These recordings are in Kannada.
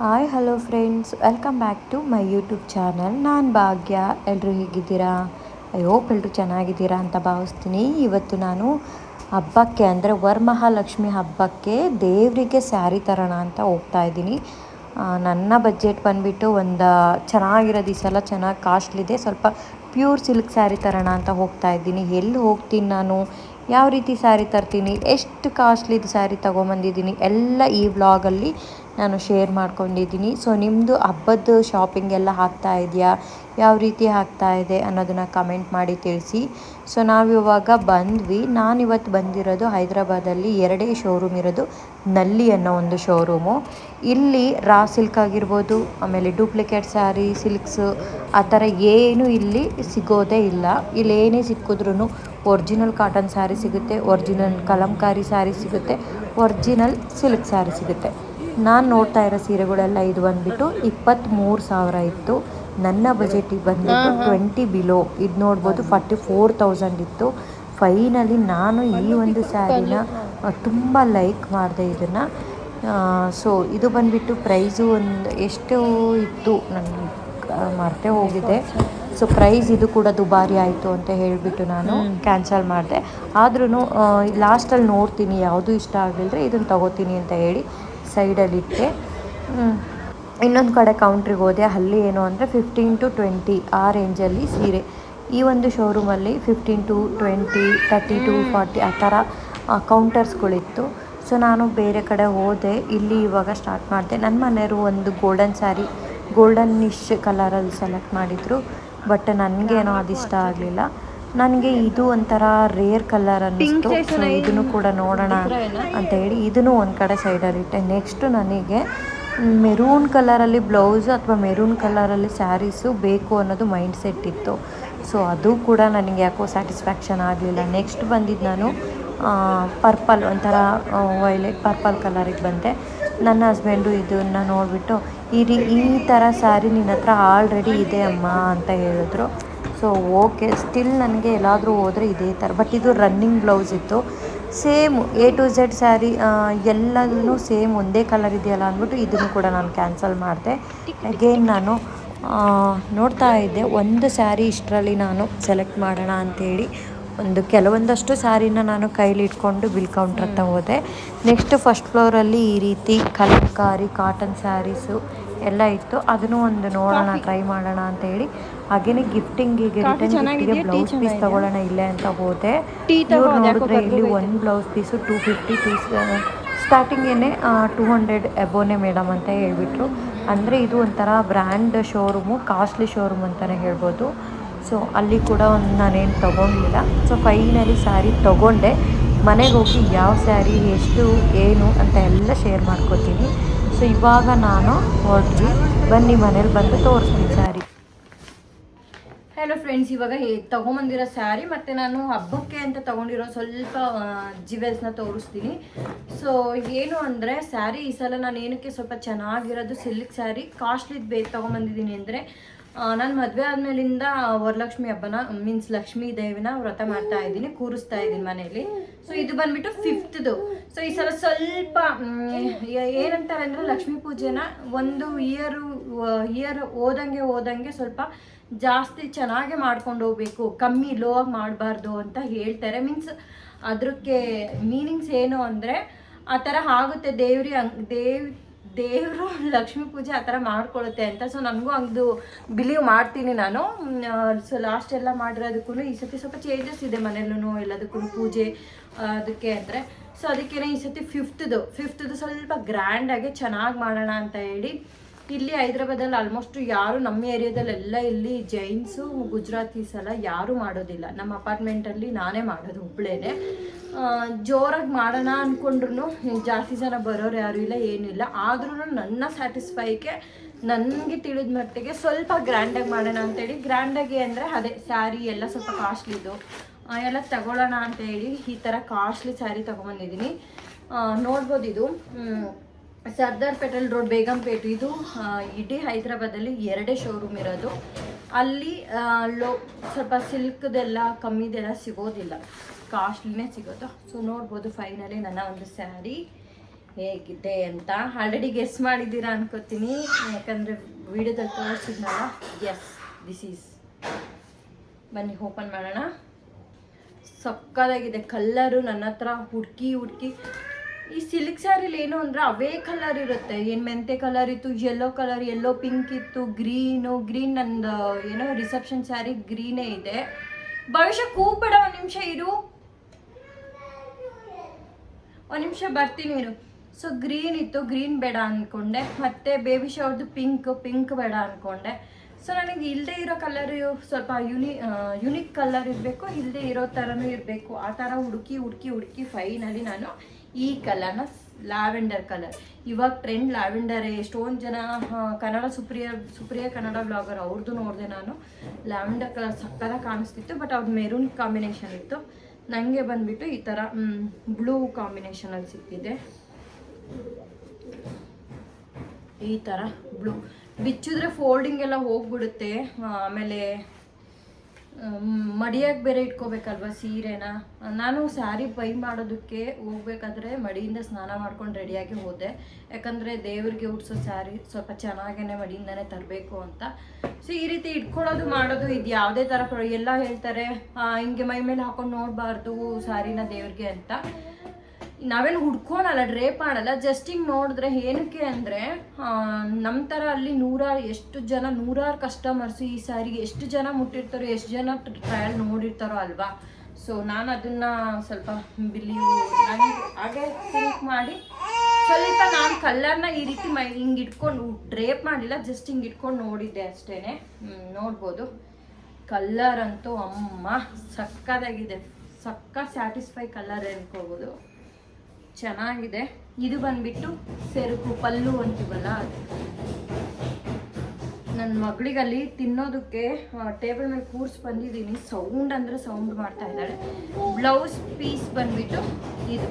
Hi hello friends welcome back to my YouTube channel ನಾನು ಭಾಗ್ಯ. ಎಲ್ಲರೂ ಹೇಗಿದ್ದೀರಾ? ಐ ಹೋಪ್ ಎಲ್ಲರೂ ಚೆನ್ನಾಗಿದ್ದೀರಾ ಅಂತ ಭಾವಿಸ್ತೀನಿ. ಇವತ್ತು ನಾನು ಹಬ್ಬಕ್ಕೆ ಅಂದರೆ ವರಮಹಾಲಕ್ಷ್ಮಿ ಹಬ್ಬಕ್ಕೆ ದೇವರಿಗೆ ಸ್ಯಾರಿ ತರೋಣ ಅಂತ ಹೋಗ್ತಾ ಇದ್ದೀನಿ. ನನ್ನ ಬಜೆಟ್ ಬಂದುಬಿಟ್ಟು ಒಂದು ಚೆನ್ನಾಗಿರೋದು ಈ ಸಲ ಚೆನ್ನಾಗಿ ಕಾಸ್ಟ್ಲಿದೆ. ಸ್ವಲ್ಪ ಪ್ಯೂರ್ ಸಿಲ್ಕ್ ಸ್ಯಾರಿ ತರೋಣ ಅಂತ ಹೋಗ್ತಾ ಇದ್ದೀನಿ. ಎಲ್ಲಿ ಹೋಗ್ತೀನಿ ನಾನು? ಯಾವ ರೀತಿ ಸ್ಯಾರಿ ತರ್ತೀನಿ? ಎಷ್ಟು ಕಾಸ್ಟ್ಲಿದು ಸ್ಯಾರಿ ತೊಗೊಂಬಂದಿದ್ದೀನಿ? ಎಲ್ಲ ಈ ವ್ಲಾಗಲ್ಲಿ ನಾನು ಶೇರ್ ಮಾಡ್ಕೊಂಡಿದ್ದೀನಿ. ಸೊ ನಿಮ್ಮದು ಹಬ್ಬದ ಶಾಪಿಂಗ್ ಎಲ್ಲ ಆಗ್ತಾ ಇದೆಯಾ? ಯಾವ ರೀತಿ ಆಗ್ತಾ ಇದೆ ಅನ್ನೋದನ್ನು ಕಮೆಂಟ್ ಮಾಡಿ ತಿಳಿಸಿ. ಸೊ ನಾವಿವಾಗ ಬಂದ್ವಿ. ನಾನಿವತ್ತು ಬಂದಿರೋದು ಹೈದರಾಬಾದಲ್ಲಿ ಎರಡೇ ಶೋರೂಮ್ ಇರೋದು ನಲ್ಲಿ ಅನ್ನೋ ಒಂದು ಶೋರೂಮು ಇಲ್ಲಿ ರಾ ಸಿಲ್ಕ್ ಆಗಿರ್ಬೋದು, ಆಮೇಲೆ ಡೂಪ್ಲಿಕೇಟ್ ಸ್ಯಾರಿ ಸಿಲ್ಕ್ಸು ಆ ಥರ ಏನೂ ಇಲ್ಲಿ ಸಿಗೋದೇ ಇಲ್ಲ. ಇಲ್ಲಿ ಏನೇ ಸಿಕ್ಕಿದ್ರೂ ಒರ್ಜಿನಲ್ ಕಾಟನ್ ಸ್ಯಾರಿ ಸಿಗುತ್ತೆ ಒರ್ಜಿನಲ್ ಕಲಂಕಾರಿ ಸ್ಯಾರಿ ಸಿಗುತ್ತೆ ಒರ್ಜಿನಲ್ ಸಿಲ್ಕ್ ಸ್ಯಾರಿ ಸಿಗುತ್ತೆ. ನಾನು ನೋಡ್ತಾ ಇರೋ ಸೀರೆಗಳೆಲ್ಲ ಇದು ಬಂದ್ಬಿಟ್ಟು ಇಪ್ಪತ್ತ್ಮೂರು ಸಾವಿರ ಇತ್ತು. ನನ್ನ ಬಜೆಟಿಗೆ ಬಂದುಬಿಟ್ಟು ಟ್ವೆಂಟಿ ಬಿಲೋ ಇದು ನೋಡ್ಬೋದು ಫಾರ್ಟಿ ಫೋರ್ ತೌಸಂಡ್ ಇತ್ತು. ಫೈನಲಿ ನಾನು ಈ ಒಂದು ಸ್ಯಾರಿನ ತುಂಬ ಲೈಕ್ ಮಾಡಿದೆ ಇದನ್ನು. ಸೊ ಇದು ಬಂದುಬಿಟ್ಟು ಪ್ರೈಸು ಒಂದು ಎಷ್ಟು ಇತ್ತು. ನನಗೆ ಮರ್ತೇ ಹೋಗಿದೆ. ಸೊ ಪ್ರೈಸ್ ಇದು ಕೂಡ ದುಬಾರಿ ಆಯಿತು ಅಂತ ಹೇಳಿಬಿಟ್ಟು ನಾನು ಕ್ಯಾನ್ಸಲ್ ಮಾಡಿದೆ. ಆದ್ರೂ ಲಾಸ್ಟಲ್ಲಿ ನೋಡ್ತೀನಿ ಯಾವುದು ಇಷ್ಟ ಆಗಲಿದ್ರೆ ಇದನ್ನು ತಗೋತೀನಿ ಅಂತ ಹೇಳಿ. ಸೈಡಲ್ಲಿಟ್ಟೆ ಇನ್ನೊಂದು ಕಡೆ ಕೌಂಟ್ರಿಗೆ ಹೋದೆ. ಅಲ್ಲಿ ಏನು ಅಂದರೆ ಫಿಫ್ಟೀನ್ ಟು ಟ್ವೆಂಟಿ ಆ ರೇಂಜಲ್ಲಿ ಸೀರೆ. ಈ ಒಂದು ಶೋರೂಮಲ್ಲಿ fifteen to twenty thirty to forty ಆ ಥರ ಕೌಂಟರ್ಸ್ಗಳಿತ್ತು ಸೊ ನಾನು ಬೇರೆ ಕಡೆ ಹೋದೆ. ಇಲ್ಲಿ ಇವಾಗ ಸ್ಟಾರ್ಟ್ ಮಾಡಿದೆ. ನನ್ನ ಮನೆಯವರು ಒಂದು ಗೋಲ್ಡನ್ ಸ್ಯಾರಿ ಗೋಲ್ಡನ್ ನಿಶ್ ಕಲರಲ್ಲಿ ಸೆಲೆಕ್ಟ್ ಮಾಡಿದರು. ಬಟ್ ನನಗೇನೋ ಅದು ಇಷ್ಟ ಆಗಲಿಲ್ಲ. ನನಗೆ ಇದು ಒಂಥರ ರೇರ್ ಕಲರ್ ಅನ್ನಿಸ್ತು. ಸೊ ಇದನ್ನು ಕೂಡ ನೋಡೋಣ ಅಂತ ಹೇಳಿ ಇದನ್ನು ಒಂದು ಕಡೆ ಸೈಡಲ್ಲಿ ಇಟ್ಟೆ. ನೆಕ್ಸ್ಟು ನನಗೆ ಮೆರೂನ್ ಕಲರಲ್ಲಿ ಬ್ಲೌಸು ಅಥವಾ ಮೆರೂನ್ ಕಲರಲ್ಲಿ ಸ್ಯಾರೀಸು ಬೇಕು ಅನ್ನೋದು ಮೈಂಡ್ ಸೆಟ್ ಇತ್ತು. ಸೊ ಅದು ಕೂಡ ನನಗೆ ಯಾಕೋ ಸ್ಯಾಟಿಸ್ಫ್ಯಾಕ್ಷನ್ ಆಗಲಿಲ್ಲ. ನೆಕ್ಸ್ಟ್ ಬಂದಿದ್ದು ನಾನು ಪರ್ಪಲ್ ಒಂಥರ ವೈಲೆಟ್ ಪರ್ಪಲ್ ಕಲರಿಗೆ ಬಂದೆ. ನನ್ನ ಹಸ್ಬೆಂಡು ಇದನ್ನು ನೋಡಿಬಿಟ್ಟು ಈ ರೀ ಈ ಥರ ಸ್ಯಾರಿ ನಿನ್ನ ಹತ್ರ ಆಲ್ರೆಡಿ ಇದೆ ಅಮ್ಮ ಅಂತ ಹೇಳಿದ್ರು. ಸೊ ಓಕೆ ಸ್ಟಿಲ್ ನನಗೆ ಎಲ್ಲಾದರೂ ಹೋದರೆ ಇದೇ ಥರ ಬಟ್ ಇದು ರನ್ನಿಂಗ್ ಬ್ಲೌಸ್ ಇತ್ತು. Same A to Z sari ಎಲ್ಲದೂ ಸೇಮ್ ಒಂದೇ ಕಲರ್ ಇದೆಯಲ್ಲ ಅಂದ್ಬಿಟ್ಟು ಇದನ್ನು ಕೂಡ ನಾನು ಕ್ಯಾನ್ಸಲ್ ಮಾಡಿದೆ. ಅಗೇನ್ ನಾನು ನೋಡ್ತಾ ಇದ್ದೆ. ಒಂದು ಸ್ಯಾರಿ ಇಷ್ಟರಲ್ಲಿ ನಾನು ಸೆಲೆಕ್ಟ್ ಮಾಡೋಣ ಅಂಥೇಳಿ ಒಂದು ಕೆಲವೊಂದಷ್ಟು ಸ್ಯಾರಿನ ನಾನು ಕೈಲಿ ಇಟ್ಕೊಂಡು ಬಿಲ್ ಕೌಂಟ್ರ್ ಹತ್ರ ಹೋದೆ. ನೆಕ್ಸ್ಟ್ ಫಸ್ಟ್ ಫ್ಲೋರಲ್ಲಿ ಈ ರೀತಿ ಕಲಂಕಾರಿ ಕಾಟನ್ ಸ್ಯಾರೀಸು ಎಲ್ಲ ಇತ್ತು. ಅದನ್ನು ಒಂದು ನೋಡೋಣ ಟ್ರೈ ಮಾಡೋಣ ಅಂತ ಹೇಳಿ ಹಾಗೇನೆ ಗಿಫ್ಟಿಂಗಿಗೆ ರಿಟರ್ನ್ ಗಿಫ್ಟಿಗೆ ಬ್ಲೌಸ್ ಪೀಸ್ ತಗೊಳ್ಳೋಣ ಇಲ್ಲೇ ಅಂತ ಹೋದೆ. ಇವ್ರು ನೋಡಿದ್ರೆ ಇಲ್ಲಿ ಒಂದು blouse piece two fifty piece ಸ್ಟಾರ್ಟಿಂಗೇನೆ two hundred ಎಬೋನೆ ಮೇಡಮ್ ಅಂತ ಹೇಳಿಬಿಟ್ರು. ಅಂದರೆ ಇದು ಒಂಥರ ಬ್ರ್ಯಾಂಡ್ ಶೋರೂಮು ಕಾಸ್ಟ್ಲಿ ಶೋರೂಮ್ ಅಂತಲೇ ಹೇಳ್ಬೋದು. ಸೊ ಅಲ್ಲಿ ಕೂಡ ಒಂದು ನಾನೇನು ತೊಗೊಂಡಿಲ್ಲ. ಸೊ ಫೈನಲಿ ಸ್ಯಾರಿ ತೊಗೊಂಡೆ. ಮನೆಗೆ ಹೋಗಿ ಯಾವ ಸ್ಯಾರಿ ಎಷ್ಟು ಏನು ಅಂತ ಎಲ್ಲ ಶೇರ್ ಮಾಡ್ಕೋತೀನಿ. ಸೊ ಇವಾಗ ನಾನು ಹೊರಟ್ವಿ ಬನ್ನಿ ಮನೇಲಿ ಬಂದು ತೋರಿಸ್ತೀನಿ ಸ್ಯಾರಿ ಹಲೋ ಫ್ರೆಂಡ್ಸ್ ಇವಾಗ ತೊಗೊಂಬಂದಿರೋ ಸ್ಯಾರಿ ಮತ್ತು ನಾನು ಹಬ್ಬಕ್ಕೆ ಅಂತ ತಗೊಂಡಿರೋ ಸ್ವಲ್ಪ ಜಿವೆಲ್ಸ್ನ ತೋರಿಸ್ತೀನಿ. ಸೊ ಏನು ಅಂದರೆ ಸ್ಯಾರಿ ಈ ಸಲ ನಾನು ಏನಕ್ಕೆ ಸ್ವಲ್ಪ ಚೆನ್ನಾಗಿರೋದು ಸಿಲ್ಕ್ ಸ್ಯಾರಿ ಕಾಸ್ಟ್ಲಿ ಬೇಗ ತೊಗೊಂಬಂದಿದ್ದೀನಿ ಅಂದರೆ ನಾನು ಮದುವೆ ಆದಮೇಲಿಂದ ವರಲಕ್ಷ್ಮಿ ಹಬ್ಬನ ಮೀನ್ಸ್ ಲಕ್ಷ್ಮೀ ದೇವಿನ ವ್ರತ ಮಾಡ್ತಾ ಇದ್ದೀನಿ, ಕೂರಿಸ್ತಾ ಇದ್ದೀನಿ ಮನೆಯಲ್ಲಿ ಸೊ ಇದು ಬಂದ್ಬಿಟ್ಟು ಫಿಫ್ತ್ದು ಸೊ ಈ ಸಲ ಸ್ವಲ್ಪ ಏನಂತಾರೆ ಅಂದರೆ ಲಕ್ಷ್ಮೀ ಪೂಜೆನ ಒಂದು ಇಯರು ಇಯರ್ ಓದಂಗೆ ಓದಂಗೆ ಸ್ವಲ್ಪ ಜಾಸ್ತಿ ಚೆನ್ನಾಗೆ ಮಾಡ್ಕೊಂಡು ಹೋಗ್ಬೇಕು, ಕಮ್ಮಿ ಲೋ ಆಗಿ ಮಾಡಬಾರ್ದು ಅಂತ ಹೇಳ್ತಾರೆ. ಮೀನ್ಸ್ ಅದಕ್ಕೆ ಮೀನಿಂಗ್ಸ್ ಏನು ಅಂದರೆ ಆ ಥರ ಆಗುತ್ತೆ ದೇವ್ರಿ ಹಂಗ್, ದೇವ್, ದೇವರು ಲಕ್ಷ್ಮೀ ಪೂಜೆ ಆ ಥರ ಮಾಡ್ಕೊಳ್ಳುತ್ತೆ ಅಂತ. ಸೊ ನನಗೂ ಹಂಗದು ಬಿಲೀವ್ ಮಾಡ್ತೀನಿ ನಾನು. ಸೊ ಲಾಸ್ಟ್ ಎಲ್ಲ ಮಾಡಿರೋದಕ್ಕೂ ಈ ಸತಿ ಸ್ವಲ್ಪ ಚೇಂಜಸ್ ಇದೆ ಮನೇಲೂ ಎಲ್ಲದಕ್ಕೂ ಪೂಜೆ ಅದಕ್ಕೆ ಅಂದರೆ. ಸೊ ಅದಕ್ಕೇನೆ ಈ ಸತಿ ಫಿಫ್ತ್ದು ಫಿಫ್ತ್ದು ಸ್ವಲ್ಪ ಗ್ರ್ಯಾಂಡಾಗಿ ಚೆನ್ನಾಗಿ ಮಾಡೋಣ ಅಂತ ಹೇಳಿ. ಇಲ್ಲಿ ಹೈದ್ರಾಬಾದಲ್ಲಿ ಆಲ್ಮೋಸ್ಟ್ ಯಾರು ನಮ್ಮ ಏರಿಯಾದಲ್ಲೆಲ್ಲ ಇಲ್ಲಿ ಜೈನ್ಸು, ಗುಜರಾತೀಸ್ ಎಲ್ಲ ಯಾರೂ ಮಾಡೋದಿಲ್ಲ. ನಮ್ಮ ಅಪಾರ್ಟ್ಮೆಂಟಲ್ಲಿ ನಾನೇ ಮಾಡೋದು ಒಬ್ಬಳೇನೆ ಜೋರಾಗಿ ಮಾಡೋಣ ಅಂದ್ಕೊಂಡ್ರು ಜಾಸ್ತಿ ಜನ ಬರೋರು ಯಾರು ಇಲ್ಲ, ಏನಿಲ್ಲ. ಆದ್ರೂ ನನ್ನ ಸ್ಯಾಟಿಸ್ಫೈಗೆ ನನಗೆ ತಿಳಿದ ಮಟ್ಟಿಗೆ ಸ್ವಲ್ಪ ಗ್ರ್ಯಾಂಡಾಗಿ ಮಾಡೋಣ ಅಂತೇಳಿ. ಗ್ರ್ಯಾಂಡಾಗಿ ಅಂದರೆ ಅದೇ ಸ್ಯಾರಿ ಎಲ್ಲ ಸ್ವಲ್ಪ ಕಾಸ್ಟ್ಲಿದು ಎಲ್ಲ ತಗೊಳ್ಳೋಣ ಅಂತ ಹೇಳಿ ಈ ಥರ ಕಾಸ್ಟ್ಲಿ ಸ್ಯಾರಿ ತೊಗೊಂಬಂದಿದ್ದೀನಿ. ನೋಡ್ಬೋದು ಇದು. ಸರ್ದಾರ್ ಪೆಟಲ್ ರೋಡ್, ಬೇಗಂಪೇಟ್. ಇದು ಇಡೀ ಹೈದ್ರಾಬಾದಲ್ಲಿ ಎರಡೇ ಶೋರೂಮ್ ಇರೋದು. ಅಲ್ಲಿ ಲೋ, ಸ್ವಲ್ಪ ಸಿಲ್ಕ್ದೆಲ್ಲ, ಕಮ್ಮಿದೆಲ್ಲ ಸಿಗೋದಿಲ್ಲ. ಕಾಸ್ಟ್ಲಿನೇ ಸಿಗೋದು ಸೊ ನೋಡ್ಬೋದು ಫೈನಲಿ ನನ್ನ ಒಂದು ಸ್ಯಾರಿ ಹೇಗಿದೆ ಅಂತ. ಆಲ್ರೆಡಿ ಗೆಸ್ ಮಾಡಿದ್ದೀರಾ ಅನ್ಕೋತೀನಿ. ಯಾಕಂದರೆ ವಿಡಿಯೋದಲ್ಲಿ ತೋರಿಸಿದ್ನಲ್ಲ? ಎಸ್ ದಿಸ್ ಈಸ್ ಬನ್ನಿ ಓಪನ್ ಮಾಡೋಣ. ಸಕ್ಕದಾಗಿದೆ ಕಲ್ಲರು ನನ್ನ ಹತ್ರ ಹುಡುಕಿ ಹುಡುಕಿ ಈ ಸಿಲ್ಕ್ ಸ್ಯಾರಿಲಿ ಏನು ಅಂದರೆ ಅವೇ ಕಲರ್ ಇರುತ್ತೆ. ಏನು ಮೆಂತೆ ಕಲರ್ ಇತ್ತು ಯೆಲ್ಲೋ ಕಲರ್ ಯೆಲ್ಲೋ ಪಿಂಕ್ ಇತ್ತು ಗ್ರೀನು ಗ್ರೀನ್ ನಂದು, ಏನೋ ರಿಸೆಪ್ಷನ್ ಸ್ಯಾರಿ ಗ್ರೀನೇ ಇದೆ. ಭವಿಷ್ಯ ಕೂಬೇಡ ಒಂದು ನಿಮಿಷ ಇರು. ಒಂದು ನಿಮಿಷ ಬರ್ತೀನಿ ಇರು. ಸೊ ಗ್ರೀನ್ ಇತ್ತು ಗ್ರೀನ್ ಬೇಡ ಅಂದ್ಕೊಂಡೆ ಮತ್ತೆ ಬೇಬಿ ಶವರ್ದು ಪಿಂಕ್ ಪಿಂಕ್ ಬೇಡ ಅಂದ್ಕೊಂಡೆ ಸೊ ನನಗೆ ಇಲ್ಲದೆ ಇರೋ ಕಲರ್ ಸ್ವಲ್ಪ ಯುನಿ ಯುನಿಕ್ ಕಲರ್ ಇರಬೇಕು ಇಲ್ಲದೆ ಇರೋ ಥರನೂ ಇರಬೇಕು. ಆ ಥರ ಹುಡುಕಿ ಹುಡುಕಿ ಹುಡುಕಿ ಫೈನಲಿ ನಾನು ಈ ಕಲರ್ನ ಲ್ಯಾವೆಂಡರ್ ಕಲರ್ ಇವಾಗ ಟ್ರೆಂಡ್ ಲ್ಯಾವೆಂಡರೇ ಎಷ್ಟೊಂದು ಜನ ಕನ್ನಡ ಸುಪ್ರಿಯ ಸುಪ್ರಿಯ ಕನ್ನಡ ಬ್ಲಾಗರ್ ಅವ್ರದ್ದು ನೋಡಿದೆ ನಾನು. ಲ್ಯಾವೆಂಡರ್ ಕಲರ್ ಸಕ್ಕರ ಕಾಣಿಸ್ತಿತ್ತು ಬಟ್ ಅವ್ರ ಮೆರೂನ್ ಕಾಂಬಿನೇಷನ್ ಇತ್ತು. ನನಗೆ ಬಂದುಬಿಟ್ಟು ಈ ಥರ ಬ್ಲೂ ಕಾಂಬಿನೇಷನಲ್ಲಿ ಸಿಕ್ಕಿದೆ. ಈ ಥರ ಬ್ಲೂ ಬಿಚ್ಚಿದ್ರೆ ಫೋಲ್ಡಿಂಗ್ ಎಲ್ಲ ಹೋಗ್ಬಿಡುತ್ತೆ. ಆಮೇಲೆ ಮಡಿಯಾಗಿ ಬೇರೆ ಇಟ್ಕೋಬೇಕಲ್ವ ಸೀರೆನ? ನಾನು ಸ್ಯಾರಿ ಬೈ ಮಾಡೋದಕ್ಕೆ ಹೋಗ್ಬೇಕಾದ್ರೆ ಮಡಿಯಿಂದ ಸ್ನಾನ ಮಾಡ್ಕೊಂಡು ರೆಡಿಯಾಗಿ ಹೋದೆ. ಯಾಕಂದರೆ ದೇವ್ರಿಗೆ ಉಡ್ಸೋ ಸ್ಯಾರಿ ಸ್ವಲ್ಪ ಚೆನ್ನಾಗೇ ಮಡಿಯಿಂದನೇ ತರಬೇಕು ಅಂತ. ಸೊ ಈ ರೀತಿ ಇಟ್ಕೊಳ್ಳೋದು ಮಾಡೋದು ಇದು ಯಾವುದೇ ಥರ ಎಲ್ಲ ಹೇಳ್ತಾರೆ ಹಿಂಗೆ ಮೈ ಮೇಲೆ ಹಾಕೊಂಡು ನೋಡಬಾರ್ದು ಸ್ಯಾರಿನ ದೇವ್ರಿಗೆ ಅಂತ. ನಾವೇನು ಹುಡ್ಕೊಳಲ್ಲ, ಡ್ರೇಪ್ ಮಾಡಲ್ಲ. ಜಸ್ಟ್ ಹಿಂಗೆ ನೋಡಿದ್ರೆ ಏನಕ್ಕೆ ಅಂದರೆ ನಮ್ಮ ಥರ ಅಲ್ಲಿ ನೂರಾರು, ಎಷ್ಟು ಜನ, ನೂರಾರು ಕಸ್ಟಮರ್ಸ್ ಈ ಸಾರಿಗೆ ಎಷ್ಟು ಜನ ಮುಟ್ಟಿರ್ತಾರೋ, ಎಷ್ಟು ಜನ ಟ್ರಯಲ್ ನೋಡಿರ್ತಾರೋ ಅಲ್ವಾ? ಸೊ ನಾನು ಅದನ್ನು ಸ್ವಲ್ಪ ನನಗೆ ಹಾಗೆ ಥಿಂಕ್ ಮಾಡಿ. ಸ್ವಲ್ಪ ನಾನು ಕಲ್ಲರ್ನ ಈ ರೀತಿ ಮೈ, ಹಿಂಗೆ ಇಟ್ಕೊಂಡು ಡ್ರೇಪ್ ಮಾಡಿಲ್ಲ ಜಸ್ಟ್ ಹಿಂಗೆ ಇಟ್ಕೊಂಡು ನೋಡಿದ್ದೆ ಅಷ್ಟೇ ನೋಡ್ಬೋದು. ಕಲ್ಲರ್ ಅಂತೂ ಅಮ್ಮ, ಸಕ್ಕದಾಗಿದೆ. ಸಕ್ಕ ಸ್ಯಾಟಿಸ್ಫೈ ಕಲ್ಲರ್ ಅನ್ಕೋಬೋದು. ಚೆನ್ನಾಗಿದೆ. ಇದು ಬಂದ್ಬಿಟ್ಟು ಸೆರುಕು ಪಲ್ಲು ಅಂತೀವಲ್ಲ ನನ್ನ ಮಗಳಿಗಲ್ಲಿ ತಿನ್ನೋದಕ್ಕೆ ಟೇಬಲ್ ಮೇಲೆ ಕೂರ್ಸ್ ಬಂದಿದ್ದೀನಿ. ಸೌಂಡ್ ಅಂದರೆ ಸೌಂಡ್ ಮಾಡ್ತಾ ಇದ್ದಾಳೆ. ಬ್ಲೌಸ್ ಪೀಸ್ ಬಂದ್ಬಿಟ್ಟು ಇದು.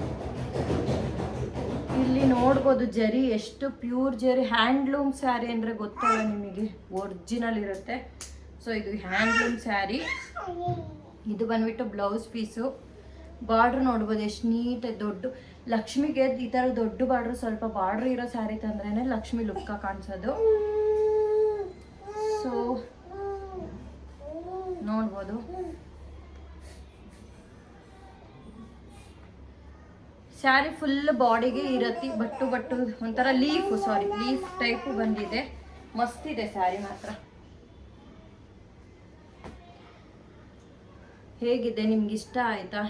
ಇಲ್ಲಿ ನೋಡ್ಬೋದು ಜರಿ, ಎಷ್ಟು ಪ್ಯೂರ್ ಜರಿ. ಹ್ಯಾಂಡ್ಲೂಮ್ ಸ್ಯಾರಿ ಅಂದರೆ ಗೊತ್ತಲ್ಲ ನಿಮಗೆ? ಒರಿಜಿನಲ್ ಇರುತ್ತೆ. ಸೊ, ಇದು ಹ್ಯಾಂಡ್ಲೂಮ್ ಸ್ಯಾರಿ. ಇದು ಬಂದ್ಬಿಟ್ಟು ಬ್ಲೌಸ್ ಪೀಸು. ಬಾರ್ಡ್ರ್ ನೋಡ್ಬೋದು, ಎಷ್ಟು ನೀಟ್ ದೊಡ್ಡ ಲಕ್ಷ್ಮಿಗೆ ಈ ಥರ ದೊಡ್ಡ ಬಾರ್ಡರ್ ಸ್ವಲ್ಪ ಬಾರ್ಡ್ರ್ ಇರೋ ಸ್ಯಾರಿ ತಂದ್ರೇನೆ ಲಕ್ಷ್ಮಿ ಲುಕ್ಕ ಕಾಣಿಸೋದು. ಸೊ ನೋಡ್ಬೋದು. ಸ್ಯಾರಿ ಫುಲ್ ಬಾಡಿಗೆ ಇರತ್ತಿ, ಬಟ್ಟು ಬಟ್ಟು ಒಂಥರ ಲೀಫು ಸಾರಿ ಲೀಫ್ ಟೈಪು ಬಂದಿದೆ. ಮಸ್ತಿದೆ ಸ್ಯಾರಿ ಮಾತ್ರ. ಹೇಗಿದೆ ನಿಮ್ಗೆ ಇಷ್ಟ ಆಯ್ತಾ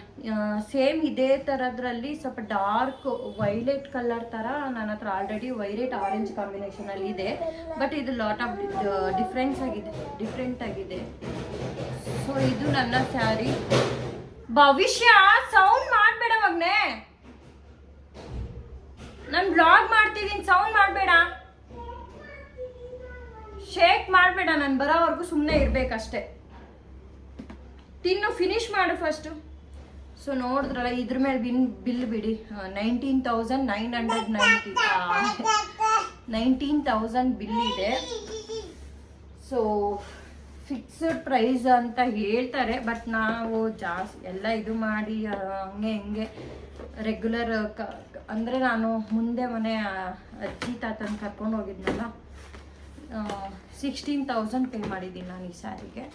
ಸೇಮ್ ಇದೇ ಥರದ್ರಲ್ಲಿ ಸ್ವಲ್ಪ ಡಾರ್ಕ್ ವೈಲೆಟ್ ಕಲರ್ ಥರ ನನ್ನ ಹತ್ರ ಆಲ್ರೆಡಿ ವೈಲೆಟ್ ಆರೆಂಜ್ ಕಾಂಬಿನೇಷನಲ್ಲಿ ಇದೆ. ಬಟ್ ಇದು ಲಾಟ್ ಆಫ್ ಡಿಫ್ರೆನ್ಸ್ ಆಗಿದೆ, ಡಿಫ್ರೆಂಟ್ ಆಗಿದೆ. ಸೊ ಇದು ನನ್ನ ಸ್ಯಾರಿ. ಭವಿಷ್ಯ, ಸೌಂಡ್ ಮಾಡಬೇಡ ಮಗ್ನೆ. ನಾನು ಬ್ಲಾಗ್ ಮಾಡ್ತಿದ್ದೀನಿ ಸೌಂಡ್ ಮಾಡಬೇಡ. ಶೇಕ್ ಮಾಡಬೇಡ, ನಾನು ಬರೋವರೆಗೂ ಸುಮ್ಮನೆ ಇರಬೇಕಷ್ಟೆ. ತಿನ್ನು ಫಿನಿಶ್ ಮಾಡು ಫಸ್ಟು ಸೊ ನೋಡಿದ್ರಲ್ಲ, ಇದ್ರ ಮೇಲೆ ಬಿನ್ ಬಿಲ್ ಬಿಡಿ. Nineteen thousand nine hundred ninety nineteen thousand bill ಇದೆ. ಸೊ ಫಿಕ್ಸ್ಡ್ ಪ್ರೈಸ್ ಅಂತ ಹೇಳ್ತಾರೆ ಬಟ್ ನಾವು ಜಾಸ್ತಿ, ಎಲ್ಲ ಇದು ಮಾಡಿ ಹಂಗೆ ಹಿಂಗೆ ರೆಗ್ಯುಲರ್ ಕ ಅಂದರೆ ನಾನು ಮುಂದೆ ಮನೆ ಅಜ್ಜಿ ತಾತನ ಕರ್ಕೊಂಡು ಹೋಗಿದ್ನಲ್ಲ ಸಿಕ್ಸ್ಟೀನ್ ತೌಸಂಡ್ ಪೇ ಮಾಡಿದ್ದೀನಿ ನಾನು ಈ ಸ್ಯಾರಿಗೆ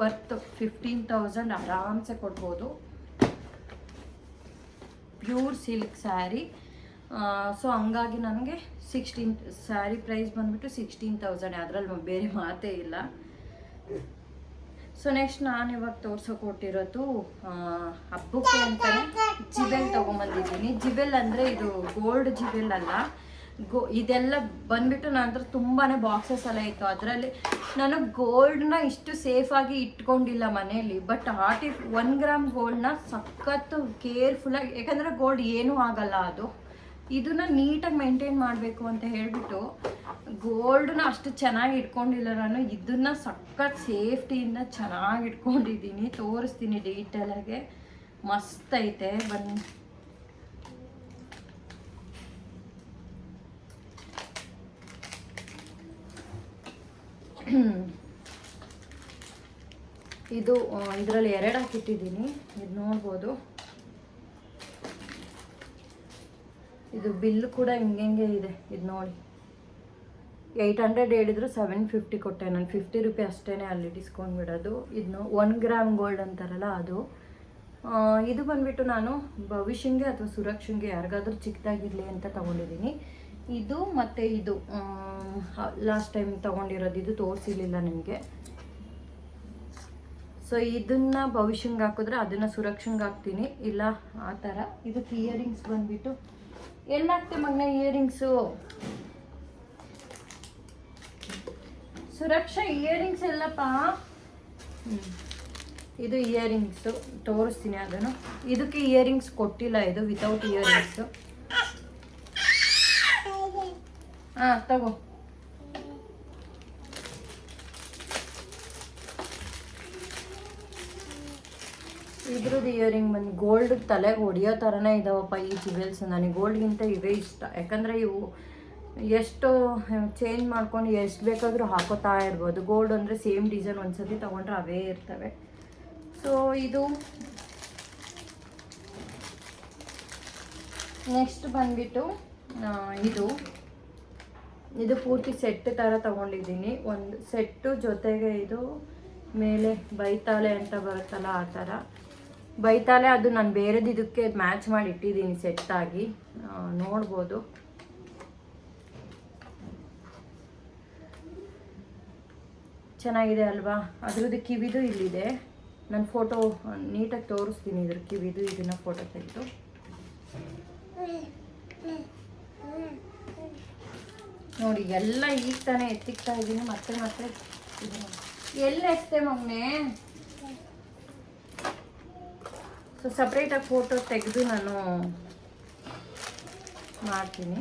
ವರ್ತ್ ಫಿಫ್ಟೀನ್ ತೌಸಂಡ್ ಆರಾಮ್ಸೆ ಕೊಡ್ಬೋದು. ಪ್ಯೂರ್ ಸಿಲ್ಕ್ ಸ್ಯಾರಿ ಸೊ ಹಂಗಾಗಿ ನನಗೆ ಸಿಕ್ಸ್ಟೀನ್ ಸ್ಯಾರಿ ಪ್ರೈಸ್ ಬಂದುಬಿಟ್ಟು ಸಿಕ್ಸ್ಟೀನ್ ತೌಸಂಡ್ ಅದರಲ್ಲಿ ಬೇರೆ ಮಾತೇ ಇಲ್ಲ. ಸೊ ನೆಕ್ಸ್ಟ್ ನಾನು ಇವಾಗ ತೋರ್ಸೋ ಕೊಟ್ಟಿರೋದು ಹಬ್ಬಕ್ಕೆ ಅಂತಲೇ ಜಿಬೆಲ್ ತೊಗೊಂಬಂದಿದ್ದೀನಿ. ಜಿಬೆಲ್ ಅಂದರೆ ಇದು ಗೋಲ್ಡ್ ಜಿಬೆಲ್ ಅಲ್ಲ. ಗೋ, ಇದೆಲ್ಲ ಬಂದ್ಬಿಟ್ಟು ನನ್ನ ಹತ್ರ ತುಂಬಾ ಬಾಕ್ಸಸ್ ಎಲ್ಲ ಇತ್ತು. ಅದರಲ್ಲಿ ನಾನು ಗೋಲ್ಡ್ನ ಇಷ್ಟು ಸೇಫಾಗಿ ಇಟ್ಕೊಂಡಿಲ್ಲ ಮನೆಯಲ್ಲಿ ಬಟ್ ಆರ್ಟಿ ಒನ್ ಗ್ರಾಮ್ ಗೋಲ್ಡ್ನ ಸಖತ್ತು ಕೇರ್ಫುಲ್ಲಾಗಿ ಯಾಕಂದರೆ ಗೋಲ್ಡ್ ಏನೂ ಆಗಲ್ಲ ಅದು. ಇದನ್ನ ನೀಟಾಗಿ ಮೇಂಟೈನ್ ಮಾಡಬೇಕು ಅಂತ ಹೇಳಿಬಿಟ್ಟು ಗೋಲ್ಡ್ನ ಅಷ್ಟು ಚೆನ್ನಾಗಿ ಇಟ್ಕೊಂಡಿಲ್ಲ ನಾನು. ಇದನ್ನ ಸಖತ್ ಸೇಫ್ಟಿಯಿಂದ ಚೆನ್ನಾಗಿ ಇಟ್ಕೊಂಡಿದ್ದೀನಿ. ತೋರಿಸ್ತೀನಿ ಡೀಟೇಲಾಗೆ ಮಸ್ತ್ ಐತೆ, ಬನ್ನಿ. ಇದು ಇದರಲ್ಲಿ ಎರಡು ಹಾಕಿಟ್ಟಿದ್ದೀನಿ. ಇದು ನೋಡ್ಬೋದು. ಇದು ಬಿಲ್ ಕೂಡ ಹಿಂಗೆ ಇದೆ. ಇದು ನೋಡಿ. ಏಯ್ಟ್ ಹಂಡ್ರೆಡ್ ಹೇಳಿದ್ರು ಸೆವೆನ್ ಫಿಫ್ಟಿ ಕೊಟ್ಟೆ. ನಾನು ಫಿಫ್ಟಿ ರುಪಿ ಅಷ್ಟೇ ಅಲ್ಲಿ ಡಿಸ್ಕೌಂಟ್ ಬಿಡೋದು. ಇದನ್ನು ಒನ್ ಗ್ರಾಮ್ ಗೋಲ್ಡ್ ಅಂತಾರಲ್ಲ ಅದು. ಇದು ಬಂದ್ಬಿಟ್ಟು ನಾನು ಭವಿಷ್ಯಂಗೆ ಅಥವಾ ಸುರಕ್ಷಂಗೆ ಯಾರಿಗಾದ್ರೂ ಚಿಕ್ಕದಾಗಿರಲಿ ಅಂತ ತಗೊಂಡಿದ್ದೀನಿ. ಇದು ಮತ್ತು ಇದು. ಲಾಸ್ಟ್ ಟೈಮ್ ತೊಗೊಂಡಿರೋದು ಇದು ತೋರಿಸಿರ್ಲಿಲ್ಲ ನಿಮಗೆ. ಸೊ ಇದನ್ನ ಭವಿಷ್ಯಂಗೆ ಹಾಕಿದ್ರೆ ಅದನ್ನ ಸುರಕ್ಷಂಗೆ ಹಾಕ್ತೀನಿ. ಇಲ್ಲ, ಆ ಥರ. ಇದಕ್ಕೆ ಇಯರಿಂಗ್ಸ್ ಬಂದ್ಬಿಟ್ಟು. ಎಲ್ಲಾಗ್ತೆ ಮಗ್ನ ಇಯರಿಂಗ್ಸು ಸುರಕ್ಷಾ ಇಯರಿಂಗ್ಸ್ ಎಲ್ಲಪ್ಪ. ಇದು ಇಯರಿಂಗ್ಸು ತೋರಿಸ್ತೀನಿ ಅದನ್ನು. ಇದಕ್ಕೆ ಇಯರಿಂಗ್ಸ್ ಕೊಟ್ಟಿಲ್ಲ ಇದು ವಿತೌಟ್ ಇಯರಿಂಗ್ಸು ಹಾಂ, ತಗೋ. ಇದ್ರದ್ದು ಇಯರಿಂಗ್ ಬಂದು ಗೋಲ್ಡ್ ತಲೆಗೆ ಹೊಡಿಯೋ ಥರನೇ ಇದಾವಪ್ಪ ಈ ಜ್ಯುವೆಲ್ಸ್ ನನಗೆ ಗೋಲ್ಡ್ಗಿಂತ ಇವೇ ಇಷ್ಟ. ಯಾಕಂದರೆ ಇವು ಎಷ್ಟು ಚೇಂಜ್ ಮಾಡ್ಕೊಂಡು ಎಷ್ಟು ಬೇಕಾದರೂ ಹಾಕೋತಾ ಇರ್ಬೋದು. ಗೋಲ್ಡ್ ಅಂದರೆ ಸೇಮ್ ಡಿಸೈನ್ ಒಂದ್ಸತಿ ತೊಗೊಂಡ್ರೆ ಅವೇ ಇರ್ತವೆ. ಸೊ ಇದು ನೆಕ್ಸ್ಟ್ ಬಂದ್ಬಿಟ್ಟು ಇದು. ಇದು ಪೂರ್ತಿ ಸೆಟ್ ಥರ ತಗೊಂಡಿದ್ದೀನಿ. ಒಂದು ಸೆಟ್ಟು ಜೊತೆಗೆ ಇದು ಮೇಲೆ ಬೈತಾಳೆ ಅಂತ ಬರುತ್ತಲ್ಲ ಆ ಥರ ಬೈತಾಳೆ ಅದು ನಾನು ಬೇರೆದು ಇದಕ್ಕೆ ಮ್ಯಾಚ್ ಮಾಡಿ ಇಟ್ಟಿದ್ದೀನಿ ಸೆಟ್ಟಾಗಿ ನೋಡ್ಬೋದು. ಚೆನ್ನಾಗಿದೆ ಅಲ್ವಾ? ಅದ್ರದ್ದು ಕಿವಿದು ಇಲ್ಲಿದೆ. ನಾನು ಫೋಟೋ ನೀಟಾಗಿ ತೋರಿಸ್ತೀನಿ ಇದ್ರ ಕಿವಿದು, ಇದನ್ನು ಫೋಟೋ ತೆಗೆದು. ನೋಡಿ, ಎಲ್ಲ ಈಗ ತಾನೇ ಎತ್ತಿಕ್ತಾ ಇದ್ದೀನಿ, ಮತ್ತೆ ಮತ್ತೆ ಎಲ್ಲ ಎತ್ತೆ ಮಗನೆ ಸೊ ಸಪ್ರೇಟಾಗಿ ಫೋಟೋ ತೆಗೆದು ನಾನು ಮಾಡ್ತೀನಿ.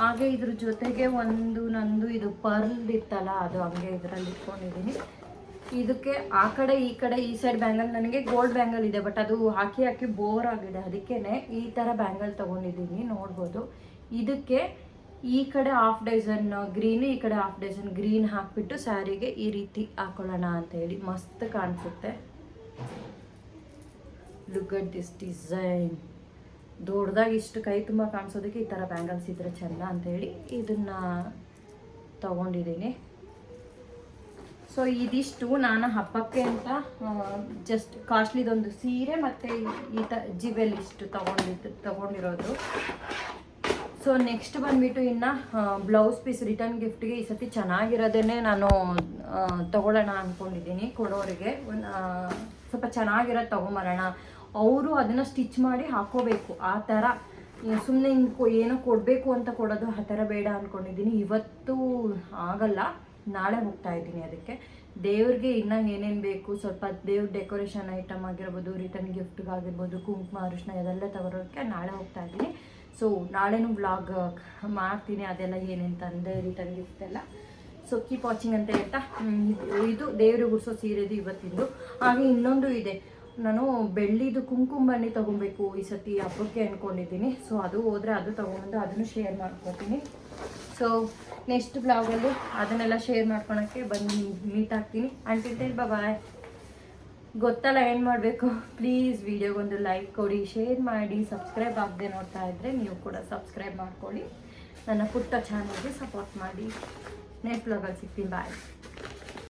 ಹಾಗೆ ಇದ್ರ ಜೊತೆಗೆ ಒಂದು ನಂದು ಇದು ಪರ್ಲ್ ಇತ್ತಲ್ಲ, ಅದು ಹಂಗೆ ಇದರಲ್ಲಿ ಇಟ್ಕೊಂಡಿದ್ದೀನಿ. ಇದಕ್ಕೆ ಆ ಕಡೆ, ಈ ಕಡೆ, ಈ ಸೈಡ್ ಬ್ಯಾಂಗಲ್ ನನಗೆ ಗೋಲ್ಡ್ ಬ್ಯಾಂಗಲ್ ಇದೆ ಬಟ್ ಅದು ಹಾಕಿ ಹಾಕಿ ಬೋರ್ ಆಗಿದೆ. ಅದಕ್ಕೇನೆ ಈ ಥರ ಬ್ಯಾಂಗಲ್ ತೊಗೊಂಡಿದ್ದೀನಿ, ನೋಡ್ಬೋದು. ಇದಕ್ಕೆ ಈ ಕಡೆ ಹಾಫ್ ಡಜನ್ ಗ್ರೀನ್ ಈ ಕಡೆ ಹಾಫ್ ಡಜನ್ ಗ್ರೀನ್ ಹಾಕ್ಬಿಟ್ಟು ಸ್ಯಾರಿಗೆ ಈ ರೀತಿ ಹಾಕೊಳ್ಳೋಣ ಅಂತ ಹೇಳಿ ಮಸ್ತ್ ಕಾಣಿಸುತ್ತೆ. ಲುಕ್ ಅಟ್ ದಿಸ್ ಡಿಸೈನ್ ದೊಡ್ಡದಾಗಿ ಇಷ್ಟು ಕೈ ತುಂಬ ಕಾಣಿಸೋದಕ್ಕೆ ಈ ಥರ ಬ್ಯಾಂಗಲ್ಸ್ ಇದ್ರೆ ಚೆಂದ ಅಂತ ಹೇಳಿ ಇದನ್ನ ತಗೊಂಡಿದ್ದೀನಿ. ಸೊ ಇದಿಷ್ಟು ನಾನು ಹಬ್ಬಕ್ಕೆ ಅಂತ ಜಸ್ಟ್ ಕಾಸ್ಟ್ಲಿದೊಂದು ಸೀರೆ ಮತ್ತು ಈ ತ ಜಿವೆಲ್ ಇಷ್ಟು ತಗೊಂಡಿದ್ದು ತಗೊಂಡಿರೋದು. ಸೊ ನೆಕ್ಸ್ಟ್ ಬಂದ್ಬಿಟ್ಟು ಇನ್ನು ಬ್ಲೌಸ್ ಪೀಸ್ ರಿಟರ್ನ್ ಗಿಫ್ಟ್ಗೆ ಈ ಸತಿ ಚೆನ್ನಾಗಿರೋದೇ ನಾನು ತೊಗೊಳ್ಳೋಣ ಅಂದ್ಕೊಂಡಿದ್ದೀನಿ ಕೊಡೋರಿಗೆ. ಒಂದು ಸ್ವಲ್ಪ ಚೆನ್ನಾಗಿರೋದು ತೊಗೊಂಬರೋಣ. ಅವರು ಅದನ್ನು ಸ್ಟಿಚ್ ಮಾಡಿ ಹಾಕೋಬೇಕು. ಆ ಥರ ಸುಮ್ಮನೆ ಏನೋ ಕೊಡಬೇಕು ಅಂತ ಕೊಡೋದು ಆ ಥರ ಬೇಡ ಅಂದ್ಕೊಂಡಿದ್ದೀನಿ ಇವತ್ತು ಆಗಲ್ಲ. ನಾಳೆ ಹೋಗ್ತಾ ಇದ್ದೀನಿ ಅದಕ್ಕೆ. ದೇವ್ರಿಗೆ ಇನ್ನ ಏನೇನು ಬೇಕು, ಸ್ವಲ್ಪ ದೇವ್ರ ಡೆಕೋರೇಷನ್ ಐಟಮ್ ಆಗಿರ್ಬೋದು ರಿಟರ್ನ್ ಗಿಫ್ಟ್ಗಾಗಿರ್ಬೋದು ಕುಂಕುಮ ಅರಿಶಿನ ಇದೆಲ್ಲ ತಗೊಳೋಕ್ಕೆ ನಾಳೆ ಹೋಗ್ತಾ ಇದ್ದೀನಿ. ಸೊ ನಾಳೆನೂ ಬ್ಲಾಗ್ ಮಾಡ್ತೀನಿ, ಅದೆಲ್ಲ ಏನೇನು ತಂದೆ ರಿಟರ್ನ್ ಗಿಫ್ಟ್ ಎಲ್ಲ. ಸೊ ಕೀಪ್ ವಾಚಿಂಗ್ ಅಂತ ಹೇಳ್ತಾ ಇದು- ದೇವ್ರಿಗೆ ಉಡ್ಸೋ ಸೀರೆದು ಇವತ್ತಿಂದು. ಹಾಗೆ ಇನ್ನೊಂದು ಇದೆ. ನಾನು ಬೆಳ್ಳಿದು ಕುಂಕುಮ ಬನ್ನಿ ತೊಗೊಬೇಕು ಈ ಸತಿ ಹಬ್ಬಕ್ಕೆ ಅಂದ್ಕೊಂಡಿದ್ದೀನಿ ಸೊ ಅದು ಹೋದರೆ ಅದು ತೊಗೊಂಡು ಅದನ್ನು ಶೇರ್ ಮಾಡ್ಕೊತೀನಿ. ಸೊ ನೆಕ್ಸ್ಟ್ ಬ್ಲಾಗಲ್ಲಿ ಅದನ್ನೆಲ್ಲ ಶೇರ್ ಮಾಡ್ಕೊಳಕ್ಕೆ ಬಂದು ಮೀಟ್ ಆಗ್ತೀನಿ. ಅಂಟಿದ್ದೇನೆ ಬಾಯ್ ಗೊತ್ತಲ್ಲ ಏನು ಮಾಡಬೇಕು? ಪ್ಲೀಸ್ ವಿಡಿಯೋಗೊಂದು ಲೈಕ್ ಕೊಡಿ ಶೇರ್ ಮಾಡಿ ಸಬ್ಸ್ಕ್ರೈಬ್ ಆಗದೆ ನೋಡ್ತಾ ಇದ್ದರೆ ನೀವು ಕೂಡ ಸಬ್ಸ್ಕ್ರೈಬ್ ಮಾಡ್ಕೊಳ್ಳಿ. ನನ್ನ ಪುಟ್ಟ ಚಾನಲ್ಗೆ ಸಪೋರ್ಟ್ ಮಾಡಿ. ನೆಕ್ಸ್ಟ್ ಬ್ಲಾಗಲ್ಲಿ ಸಿಗ್ತೀನಿ. ಬಾಯ್